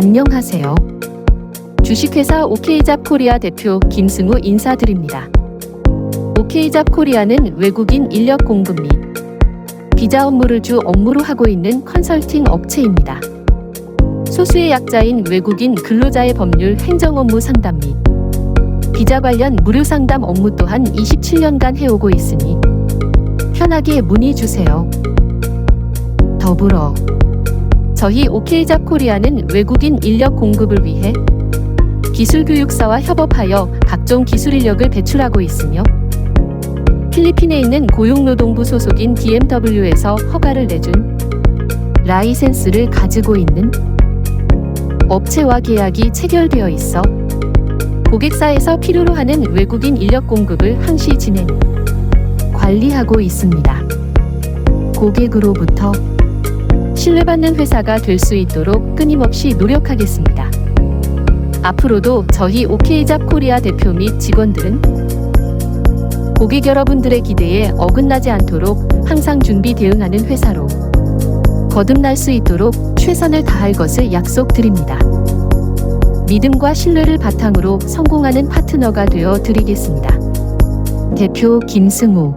안녕하세요. 주식회사 오케이잡 코리아 대표 김승우 인사드립니다. 오케이잡 코리아는 외국인 인력 공급 및 비자 업무를 주 업무로 하고 있는 컨설팅 업체입니다. 소수의 약자인 외국인 근로자의 법률 행정 업무 상담 및 비자 관련 무료 상담 업무 또한 27년간 해오고 있으니 편하게 문의 주세요. 더불어 저희 오케이잡 코리아는 외국인 인력 공급을 위해 기술 교육사와 협업하여 각종 기술 인력을 배출하고 있으며 필리핀에 있는 고용노동부 소속인 DMW에서 허가를 내준 라이센스를 가지고 있는 업체와 계약이 체결되어 있어 고객사에서 필요로 하는 외국인 인력 공급을 항시 진행, 관리하고 있습니다. 고객으로부터 신뢰받는 회사가 될 수 있도록 끊임없이 노력하겠습니다. 앞으로도 저희 오케이잡 코리아 대표 및 직원들은 고객 여러분들의 기대에 어긋나지 않도록 항상 준비 대응하는 회사로 거듭날 수 있도록 최선을 다할 것을 약속드립니다. 믿음과 신뢰를 바탕으로 성공하는 파트너가 되어 드리겠습니다. 대표 김승우